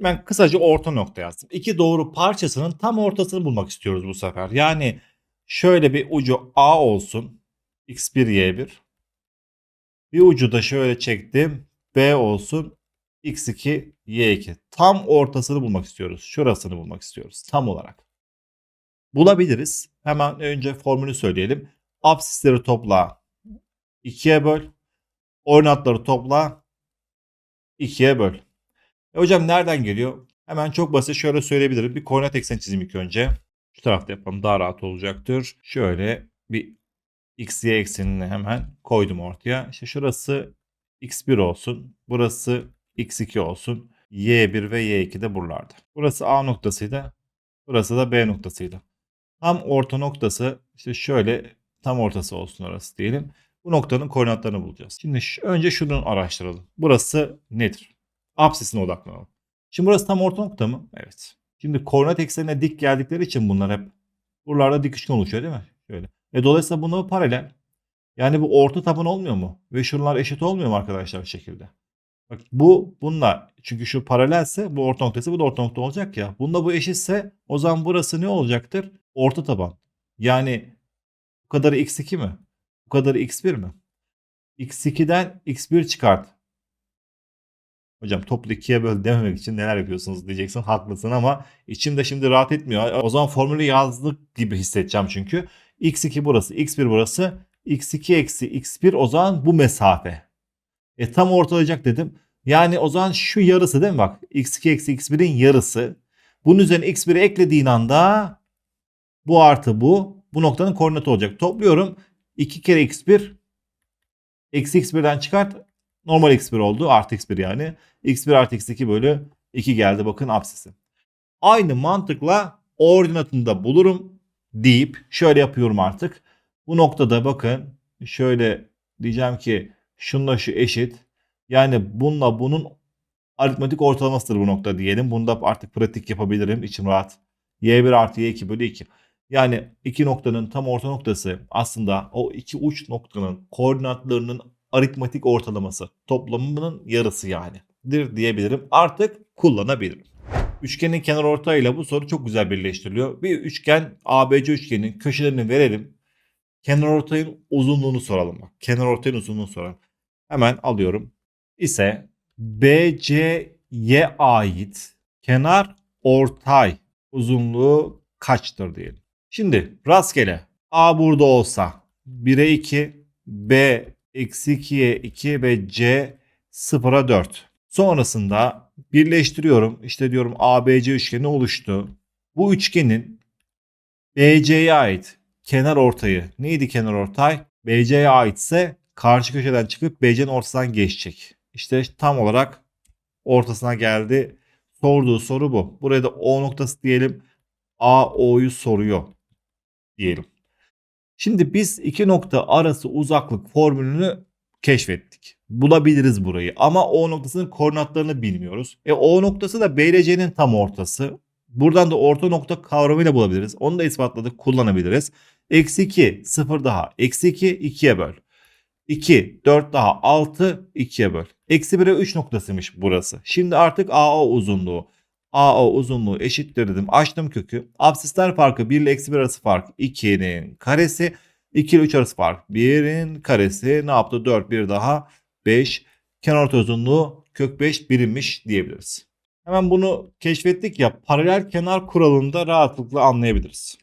Ben kısaca orta nokta yazdım. İki doğru parçasının tam ortasını bulmak istiyoruz bu sefer. Yani şöyle bir ucu A olsun. X1, Y1. Bir ucu da şöyle çektim. B olsun. X2, Y2. Tam ortasını bulmak istiyoruz. Şurasını bulmak istiyoruz. Tam olarak. Bulabiliriz. Hemen önce formülü söyleyelim. Absisleri topla 2'ye böl. Ordinatları topla 2'ye böl. E hocam nereden geliyor? Hemen çok basit şöyle söyleyebilirim. Bir koordinat ekseni çizeyim ilk önce. Şu tarafta yapalım daha rahat olacaktır. Şöyle bir x, y eksenini hemen koydum ortaya. İşte şurası x1 olsun. Burası x2 olsun. y1 ve y2 de buralarda. Burası A noktasıydı. Burası da B noktasıydı. Tam orta noktası işte şöyle tam ortası olsun orası diyelim. Bu noktanın koordinatlarını bulacağız. Şimdi önce şunu araştıralım. Burası nedir? Apsisine odaklanalım. Şimdi burası tam orta nokta mı? Evet. Şimdi koordinat eksenine dik geldikleri için bunlar hep buralarda dik üçgen oluşuyor değil mi? Şöyle. E dolayısıyla bunlar paralel. Yani bu orta taban olmuyor mu? Ve şunlar eşit olmuyor mu arkadaşlar bu şekilde? Bak bu bununla çünkü şu paralelse bu orta noktası bu da orta nokta olacak ya. Bunda bu eşitse o zaman burası ne olacaktır? Orta taban. Yani bu kadarı x2 mi? Bu kadarı x1 mi? x2'den x1 çıkart. Hocam toplu ikiye böl dememek için neler yapıyorsunuz diyeceksin. Haklısın ama içimde şimdi rahat etmiyor. O zaman formülü yazdık gibi hissedeceğim çünkü. x2 burası, x1 burası. x2 eksi x1 o zaman bu mesafe. E tam ortalayacak dedim. Yani o zaman şu yarısı değil mi bak? x2 eksi x1'in yarısı. Bunun üzerine x1'i eklediğin anda bu artı bu. Bu noktanın koordinatı olacak. Topluyorum. 2 kere x1 eksi x1'den çıkart. Normal x1 oldu. Artı x1 yani. x1 artı x2 bölü 2 geldi. Bakın apsisi. Aynı mantıkla ordinatını da bulurum deyip şöyle yapıyorum artık. Bu noktada bakın şöyle diyeceğim ki şunla şu eşit. Yani bununla bunun aritmetik ortalamasıdır bu nokta diyelim. Bunda artık pratik yapabilirim. İçim rahat. y1 artı y2 bölü 2. Yani iki noktanın tam orta noktası aslında o iki uç noktanın koordinatlarının aritmetik ortalaması toplamının yarısı yani dir diyebilirim. Artık kullanabilirim. Üçgenin kenar ortayıyla bu soru çok güzel birleştiriliyor. Bir üçgen ABC üçgenin köşelerini verelim. Kenar ortayın uzunluğunu soralım bak. Kenar ortayın uzunluğunu soralım. Hemen alıyorum. İse BC'ye ait kenar ortay uzunluğu kaçtır diyelim. Şimdi rastgele A burada olsa 1'e 2, B eksi 2'ye 2 ve C 0'a 4. Sonrasında birleştiriyorum. İşte diyorum ABC üçgeni oluştu. Bu üçgenin BC'ye ait kenar ortayı neydi kenar ortay? BC'ye aitse karşı köşeden çıkıp BC'nin ortasından geçecek. İşte tam olarak ortasına geldi. Sorduğu soru bu. Buraya da O noktası diyelim. AO'yu soruyor diyelim. Şimdi biz iki nokta arası uzaklık formülünü keşfettik. Bulabiliriz burayı ama O noktasının koordinatlarını bilmiyoruz. E O noktası da B ile C'nin tam ortası. Buradan da orta nokta kavramıyla bulabiliriz. Onu da ispatladık kullanabiliriz. Eksi 2 0 daha. Eksi 2 2'ye böl. 2 4 daha 6 2'ye böl. Eksi 1'e 3 noktasıymış burası. Şimdi artık AO uzunluğu. AO uzunluğu eşittir dedim. Açtım kökü. Absisler farkı 1 ile eksi 1 arası fark 2'nin karesi. 2 ile 3 arası fark 1'in karesi. Ne yaptı? 4 bir daha 5. Kenarortay uzunluğu kök 5 birimmiş diyebiliriz. Hemen bunu keşfettik ya paralel kenar kuralında rahatlıkla anlayabiliriz.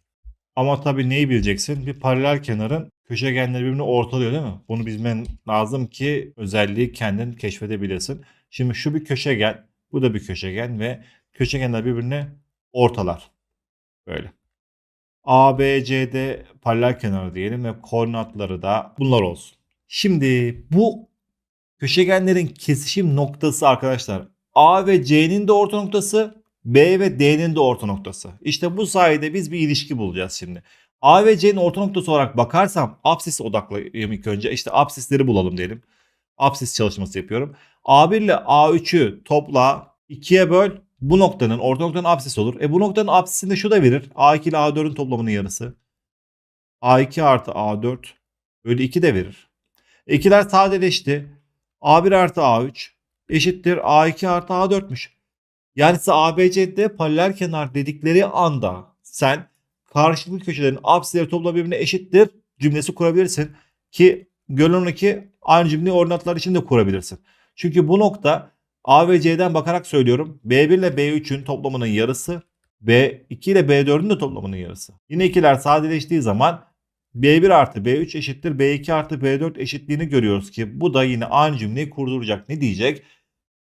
Ama tabii neyi bileceksin? Bir paralel kenarın köşegenleri birbirini ortalıyor değil mi? Bunu bilmen lazım ki özelliği kendin keşfedebilesin. Şimdi şu bir köşegen, bu da bir köşegen ve köşegenler birbirini ortalar. Böyle. A, B, C, D paralel kenarı diyelim ve koordinatları da bunlar olsun. Şimdi bu köşegenlerin kesişim noktası arkadaşlar A ve C'nin de orta noktası, B ve D'nin de orta noktası. İşte bu sayede biz bir ilişki bulacağız şimdi. A ve C'nin orta noktası olarak bakarsam absis odaklayayım ilk önce. İşte absisleri bulalım diyelim. Absis çalışması yapıyorum. A1 ile A3'ü topla 2'ye böl. Bu noktanın orta noktanın absis olur. E bu noktanın absisinde şu da verir. A2 ile A4'ün toplamının yarısı. A2 artı A4 bölü 2 de verir. E, İkiler sadeleşti. A1 artı A3 eşittir A2 artı A4'müş. Yani size ABCD paralel kenar dedikleri anda sen karşılıklı köşelerin apsileri toplamı birbirine eşittir cümlesi kurabilirsin. Ki görünen ki aynı cümleyi ordinatlar için de kurabilirsin. Çünkü bu nokta A ve C'den bakarak söylüyorum. B1 ile B3'ün toplamının yarısı. B2 ile B4'ün de toplamının yarısı. Yine ikiler sadeleştiği zaman B1 artı B3 eşittir B2 artı B4 eşitliğini görüyoruz ki bu da yine aynı cümleyi kurduracak. Ne diyecek?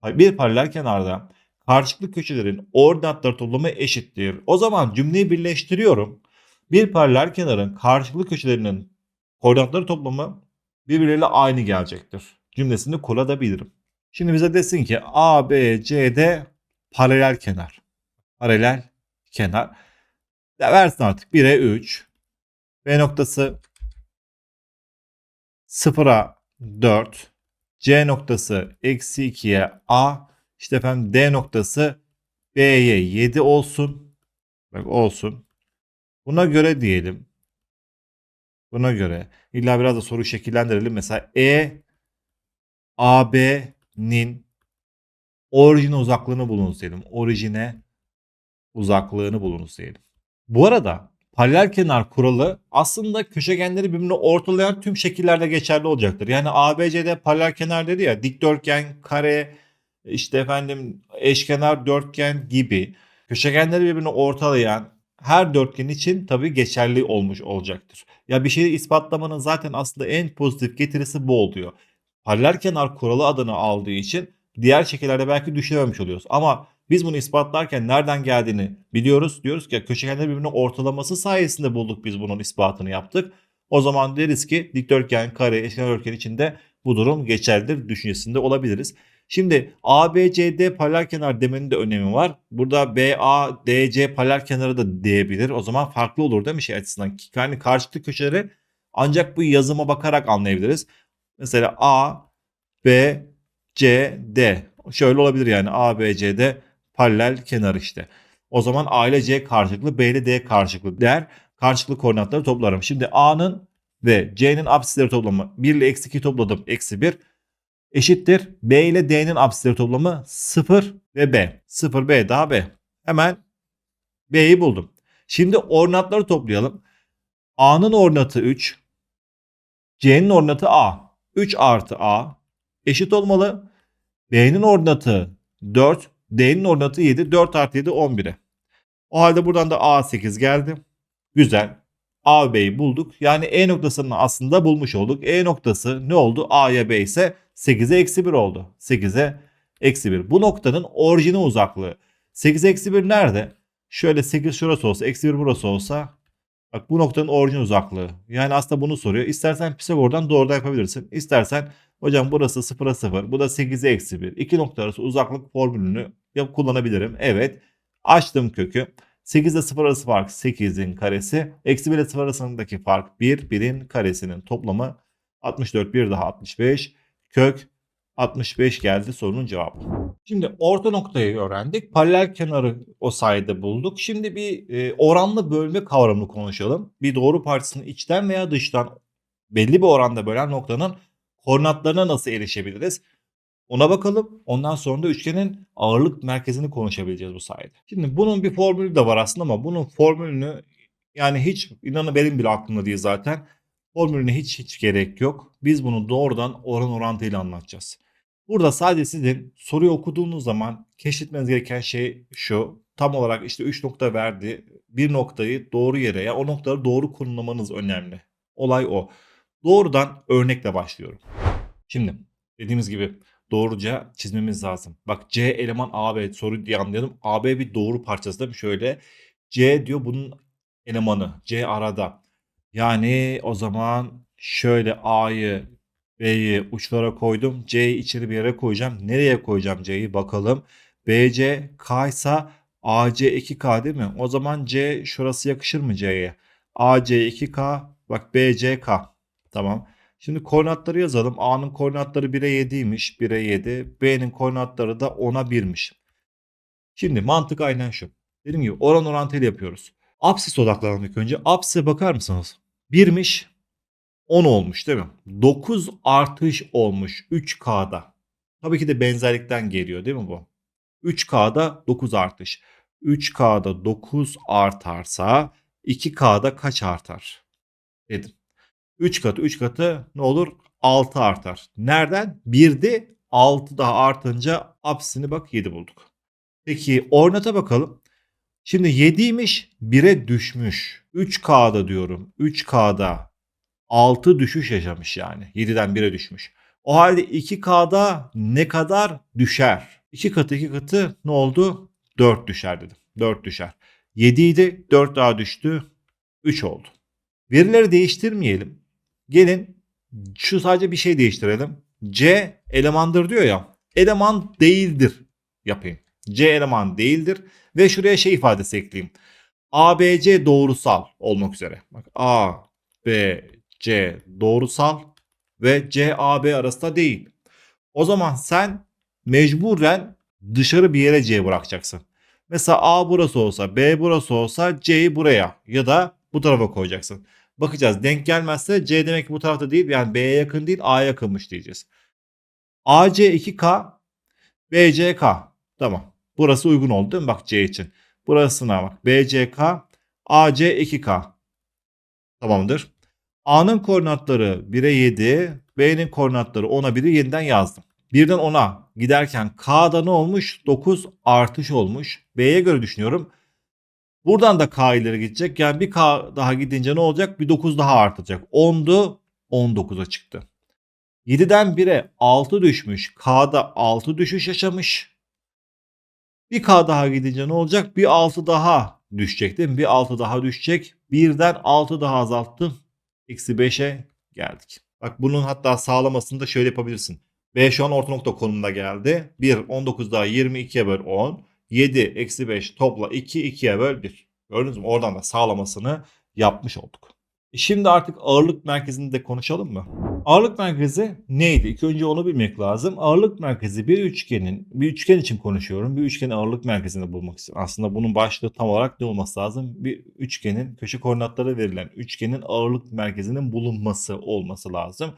Bir paralel kenarda karşılıklı köşelerin ordinatları toplamı eşittir. O zaman cümleyi birleştiriyorum. Bir paralel kenarın karşılıklı köşelerinin koordinatları toplamı birbirleriyle aynı gelecektir. Cümlesini kurabilirim. Şimdi bize desin ki A, B, C, D paralel kenar. Paralel kenar. Ya versin artık 1'e 3. B noktası 0'a 4. C noktası eksi 2'ye A. İşte efendim D noktası B'ye 7 olsun. Bak olsun. Buna göre diyelim. Buna göre. İlla biraz da soru şekillendirelim. Mesela E AB'nin orijin uzaklığını bulunuz diyelim. Orijine uzaklığını bulunuz diyelim. Bu arada paralel kenar kuralı aslında köşegenleri birbirine ortalayan tüm şekillerde geçerli olacaktır. Yani ABCD paralel kenar dedi ya dikdörtgen, kare, işte efendim eşkenar, dörtgen gibi köşegenleri birbirine ortalayan her dörtgen için tabii geçerli olmuş olacaktır. Ya bir şeyi ispatlamanın zaten aslında en pozitif getirisi bu oluyor. Paralel kenar kuralı adını aldığı için diğer şekillerde belki düşünememiş oluyoruz. Ama biz bunu ispatlarken nereden geldiğini biliyoruz. Diyoruz ki köşegenler birbirine ortalaması sayesinde bulduk biz bunun ispatını yaptık. O zaman deriz ki dikdörtgen, kare, eşkenar dörtgen içinde bu durum geçerlidir düşüncesinde olabiliriz. Şimdi ABCD paralel kenar demenin de önemi var. Burada BADC paralel kenarı da diyebilir. O zaman farklı olur değil mi şey açısından? Yani karşılıklı köşeleri ancak bu yazıma bakarak anlayabiliriz. Mesela A, B, C, D. Şöyle olabilir yani A, B, C, D paralel kenar işte. O zaman A ile C karşılıklı, B ile D karşılıklı der. Karşılıklı koordinatları toplarım. Şimdi A'nın ve C'nin absisleri toplamı 1 ile eksi 2 topladım. Eksi 1 eşittir. B ile D'nin absisleri toplamı 0 ve B. 0 B daha B. Hemen B'yi buldum. Şimdi ordinatları toplayalım. A'nın ordinatı 3. C'nin ordinatı A. 3 artı A eşit olmalı. B'nin ordinatı 4. D'nin ordinatı 7. 4 artı 7 11'e. O halde buradan da A8 geldi. Güzel. A ve B'yi bulduk. Yani E noktasını aslında bulmuş olduk. E noktası ne oldu? A'ya B ise 8'e eksi 1 oldu. 8'e eksi 1. Bu noktanın orijine uzaklığı. 8 eksi 1 nerede? Şöyle 8 şurası olsa, eksi 1 burası olsa Bak bu noktanın orijin uzaklığı. Yani aslında bunu soruyor. İstersen Pisagor'dan doğrudan yapabilirsin. İstersen hocam burası 0'a 0. Bu da 8'e eksi 1. İki nokta arası uzaklık formülünü yap kullanabilirim. Evet. Açtım kökü. 8 ile 0 arası fark 8'in karesi. Eksi 1 ile 0 arasındaki fark 1. 1'in karesinin toplamı 64. 1 daha 65. Kök 65 geldi sorunun cevabı. Şimdi orta noktayı öğrendik. Paralel kenarı o sayede bulduk. Şimdi bir e, oranlı bölme kavramını konuşalım. Bir doğru parçasını içten veya dıştan belli bir oranda bölen noktanın koordinatlarına nasıl erişebiliriz? Ona bakalım. Ondan sonra da üçgenin ağırlık merkezini konuşabileceğiz bu sayede. Şimdi bunun bir formülü de var aslında ama bunun formülünü yani hiç inanın benim bile aklımda değil zaten. Formülüne hiç hiç gerek yok. Biz bunu doğrudan oran orantıyla anlatacağız. Burada sadece sizin soruyu okuduğunuz zaman keşfetmeniz gereken şey şu. Tam olarak işte 3 nokta verdi. Bir noktayı doğru yere ya o noktaları doğru konumlamanız önemli. Olay o. Doğrudan örnekle başlıyorum. Şimdi dediğimiz gibi doğruca çizmemiz lazım. Bak C eleman AB soru diye anlayalım. AB bir doğru parçası değil mi? Şöyle C diyor bunun elemanı. C arada. Yani o zaman şöyle A'yı B'yi uçlara koydum. C'yi içeri bir yere koyacağım. Nereye koyacağım C'yi bakalım. BC K AC 2K değil mi? O zaman C şurası yakışır mı C'ye? AC 2K bak BC K. Tamam. Şimdi koordinatları yazalım. A'nın koordinatları 1'e 7'ymiş. 1'e 7. B'nin koordinatları da 10'a 1'miş. Şimdi mantık aynen şu. Dediğim gibi oran orantıyla yapıyoruz. Apsis odaklanalım ilk önce. Apsis'e bakar mısınız? 1'miş. 10 olmuş değil mi? 9 artış olmuş 3K'da. Tabii ki de benzerlikten geliyor değil mi bu? 3K'da 9 artış. 3K'da 9 artarsa 2K'da kaç artar? Dedim. 3 katı 3 katı ne olur? 6 artar. Nereden? 1'de 6 daha artınca apsini bak 7 bulduk. Peki ornata bakalım. Şimdi 7'ymiş 1'e düşmüş. 3K'da diyorum. 3K'da 6 düşüş yaşamış yani. 7'den 1'e düşmüş. O halde 2K'da ne kadar düşer? 2 katı 2 katı ne oldu? 4 düşer dedim. 4 düşer. 7 idi 4 daha düştü. 3 oldu. Verileri değiştirmeyelim. Gelin şu sadece bir şey değiştirelim. C elemandır diyor ya. Eleman değildir yapayım. C eleman değildir ve şuraya şey ifadesi ekleyeyim. ABC doğrusal olmak üzere. Bak A, B, C doğrusal ve C, A, B arasında değil. O zaman sen mecburen dışarı bir yere C bırakacaksın. Mesela A burası olsa, B burası olsa C'yi buraya ya da bu tarafa koyacaksın. Bakacağız denk gelmezse C demek ki bu tarafta değil yani B'ye yakın değil A'ya yakınmış diyeceğiz. AC 2K, BCK. Tamam. Burası uygun oldu değil mi? Bak C için. Burasına bak. BCK, AC 2K. Tamamdır. A'nın koordinatları 1'e 7, B'nin koordinatları 10'a 1'i yeniden yazdım. Birden 10'a giderken K'da ne olmuş? 9 artış olmuş. B'ye göre düşünüyorum. Buradan da K ileri gidecek. Yani bir K daha gidince ne olacak? Bir 9 daha artacak. 10'du 19'a çıktı. 7'den 1'e 6 düşmüş. K'da 6 düşüş yaşamış. Bir K daha gidince ne olacak? Bir 6 daha düşecek değil mi? Bir 6 daha düşecek. Birden 6 daha azalttım. Eksi 5'e geldik. Bak bunun hatta sağlamasını da şöyle yapabilirsin. B şu an orta nokta konumuna geldi. 1, 19 daha 22'ye böl 10. 7, eksi 5 topla 2, 2'ye böl 1. Gördünüz mü? Oradan da sağlamasını yapmış olduk. E Şimdi artık ağırlık merkezini de konuşalım mı? Ağırlık merkezi neydi? İlk önce onu bilmek lazım. Ağırlık merkezi bir üçgenin, bir üçgen için konuşuyorum. Bir üçgenin ağırlık merkezini bulmak istiyorum. Aslında bunun başlığı tam olarak ne olması lazım? Bir üçgenin köşe koordinatları verilen üçgenin ağırlık merkezinin bulunması olması lazım.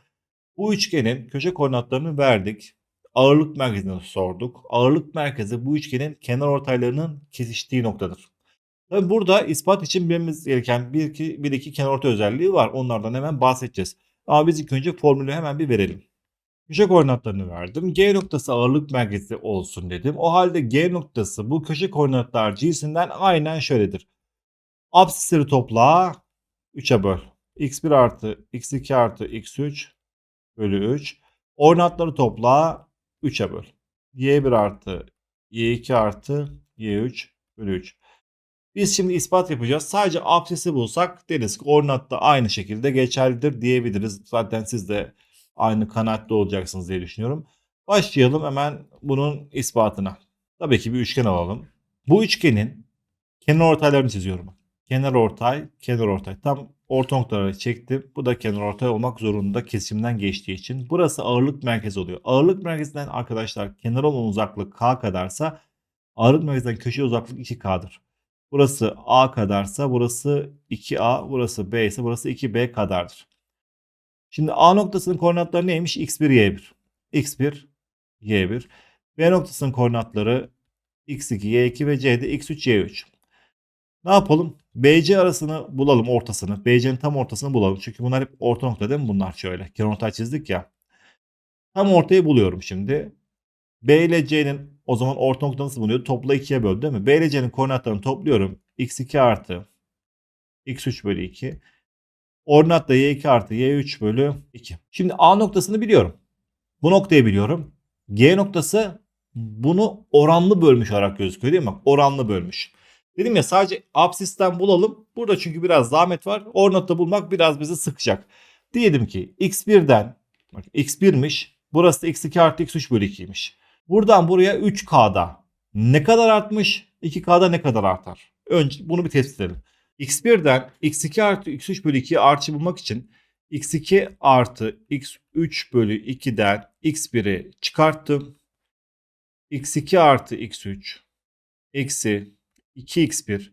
Bu üçgenin köşe koordinatlarını verdik. Ağırlık merkezini sorduk. Ağırlık merkezi bu üçgenin kenar ortaylarının kesiştiği noktadır. Tabii burada ispat için bilmemiz gereken bir iki, bir iki kenarorta özelliği var. Onlardan hemen bahsedeceğiz. Ama biz ilk önce formülü hemen bir verelim. Köşe koordinatlarını verdim. G noktası ağırlık merkezi olsun dedim. O halde G noktası bu köşe koordinatlar cinsinden aynen şöyledir. Absisleri topla 3'e böl. x1 artı x2 artı x3 bölü 3. Ordinatları topla 3'e böl. y1 artı y2 artı y3 bölü 3. Biz şimdi ispat yapacağız. Sadece absisi bulsak deriz ki ordinat da aynı şekilde geçerlidir diyebiliriz. Zaten siz de aynı kanaatte olacaksınız diye düşünüyorum. Başlayalım hemen bunun ispatına. Tabii ki bir üçgen alalım. Bu üçgenin kenar ortaylarını çiziyorum. Kenar ortay, kenar ortay. Tam orta noktaları çektim. Bu da kenar ortay olmak zorunda kesimden geçtiği için. Burası ağırlık merkezi oluyor. Ağırlık merkezinden arkadaşlar kenar olan uzaklık k kadarsa ağırlık merkezinden köşe uzaklık 2k'dır. Burası A kadarsa burası 2A, burası B ise burası 2B kadardır. Şimdi A noktasının koordinatları neymiş? X1, Y1. X1, Y1. B noktasının koordinatları X2, Y2 ve C'de X3, Y3. Ne yapalım? BC arasını bulalım ortasını. BC'nin tam ortasını bulalım. Çünkü bunlar hep orta nokta değil mi? Bunlar şöyle. Kenar ortay çizdik ya. Tam ortayı buluyorum şimdi. B ile C'nin o zaman orta nokta nasıl bulunuyor? Topla 2'ye böl değil mi? B ile C'nin koordinatlarını topluyorum. x2 artı x3 bölü 2. Ordinat da y2 artı y3 bölü 2. Şimdi A noktasını biliyorum. Bu noktayı biliyorum. G noktası bunu oranlı bölmüş olarak gözüküyor değil mi? Bak oranlı bölmüş. Dedim ya sadece absisten bulalım. Burada çünkü biraz zahmet var. Ordinatta bulmak biraz bizi sıkacak. Diyelim ki x1'den bak x1'miş. Burası da x2 artı x3 bölü 2'ymiş. Buradan buraya 3K'da ne kadar artmış? 2K'da ne kadar artar? Önce bunu bir tespit edelim. X1'den X2 artı X3 bölü 2'yi artı bulmak için X2 artı X3 bölü 2'den X1'i çıkarttım. X2 artı X3 eksi 2X1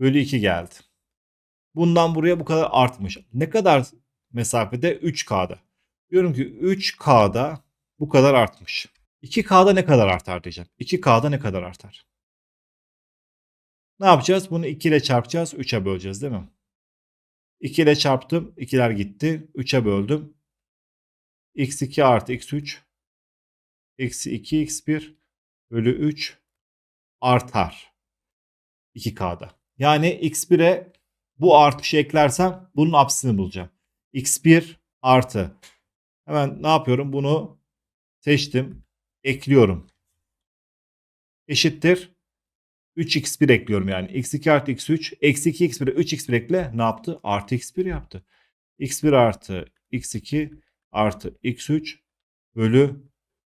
bölü 2 geldi. Bundan buraya bu kadar artmış. Ne kadar mesafede? 3K'da. Diyorum ki 3K'da bu kadar artmış. 2K'da ne kadar artar diyeceğim. 2K'da ne kadar artar? Ne yapacağız? Bunu 2 ile çarpacağız. 3'e böleceğiz değil mi? 2 ile çarptım. 2'ler gitti. 3'e böldüm. x2 artı x3 eksi 2x1 bölü 3 artar. 2K'da. Yani x1'e bu artışı eklersem bunun apsisini bulacağım. x1 artı. Hemen ne yapıyorum? Bunu seçtim. Ekliyorum. Eşittir. 3x1 ekliyorum yani. x2 artı x3. Eksi 2x1'e 3x1 ekle. Ne yaptı? Artı x1 yaptı. x1 artı x2 artı x3 bölü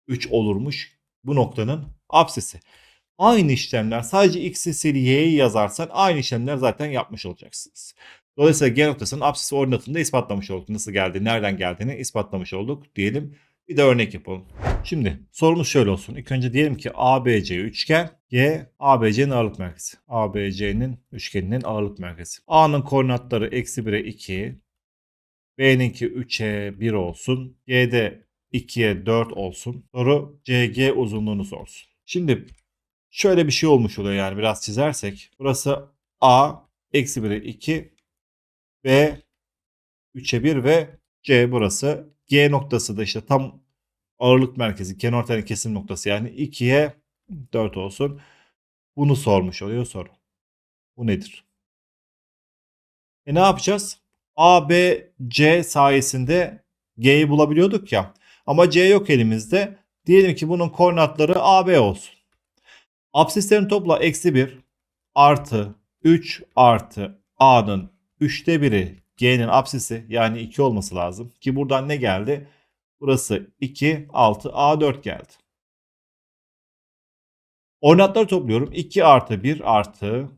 3 olurmuş. Bu noktanın apsisi. Aynı işlemler sadece sil y'yi yazarsan aynı işlemler zaten yapmış olacaksınız. Dolayısıyla G noktasının apsisi ordinatını da ispatlamış olduk. Nasıl geldi, nereden geldiğini ispatlamış olduk diyelim. Bir de örnek yapalım. Şimdi sorumuz şöyle olsun. İlk önce diyelim ki ABC üçgen, G ABC'nin ağırlık merkezi. ABC'nin üçgeninin ağırlık merkezi. A'nın koordinatları eksi 1'e 2, B'ninki 3'e 1 olsun, G'de 2'ye 4 olsun. Soru CG uzunluğunu sorsun. Şimdi şöyle bir şey olmuş oluyor yani biraz çizersek. Burası A eksi 1'e 2, B 3'e 1 ve C burası. G noktası da işte tam ağırlık merkezi, kenar ortadan kesim noktası yani 2'ye 4 olsun. Bunu sormuş oluyor soru. Bu nedir? E ne yapacağız? A, B, C sayesinde G'yi bulabiliyorduk ya. Ama C yok elimizde. Diyelim ki bunun koordinatları A, B olsun. Absislerin topla eksi 1 artı 3 artı A'nın 3'te 1'i G'nin absisi yani 2 olması lazım. Ki buradan ne geldi? Burası 2, 6, A4 geldi. Ordinatları topluyorum. 2 artı 1 artı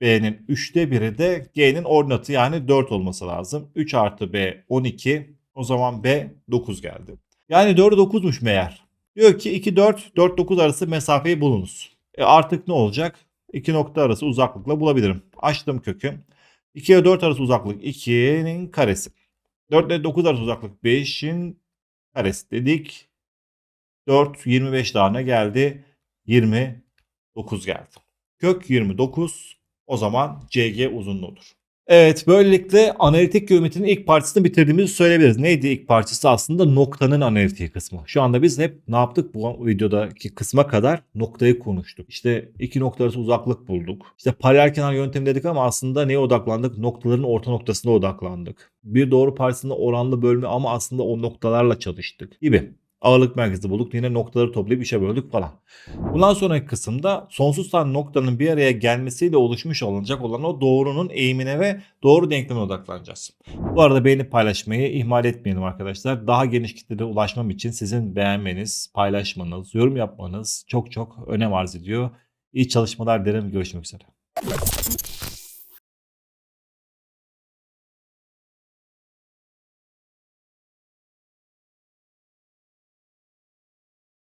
B'nin 3'te 1'i de G'nin ordinatı yani 4 olması lazım. 3 artı B 12. O zaman B 9 geldi. Yani 4'e 9'muş meğer. Diyor ki 2, 4, 4, 9 arası mesafeyi bulunuz. E artık ne olacak? İki nokta arası uzaklıkla bulabilirim. Açtım kökü. 2 ile 4 arası uzaklık 2'nin karesi. 4 ile 9 arası uzaklık 5'in karesi dedik. 4, 25 tane geldi. 29 geldi. Kök 29 o zaman CG uzunluğudur. Evet böylelikle analitik geometrinin ilk parçasını bitirdiğimizi söyleyebiliriz. Neydi ilk parçası? Aslında noktanın analitiği kısmı. Şu anda biz hep ne yaptık bu videodaki kısma kadar noktayı konuştuk. İşte iki nokta arası uzaklık bulduk. İşte paralel kenar yöntemi dedik ama aslında neye odaklandık? Noktaların orta noktasına odaklandık. Bir doğru parçasında oranlı bölme ama aslında o noktalarla çalıştık gibi ağırlık merkezi bulduk. Yine noktaları toplayıp işe böldük falan. Bundan sonraki kısımda sonsuz tane noktanın bir araya gelmesiyle oluşmuş olacak olan o doğrunun eğimine ve doğru denkleme odaklanacağız. Bu arada beğenip paylaşmayı ihmal etmeyelim arkadaşlar. Daha geniş kitlere ulaşmam için sizin beğenmeniz, paylaşmanız, yorum yapmanız çok çok önem arz ediyor. İyi çalışmalar dilerim. Görüşmek üzere.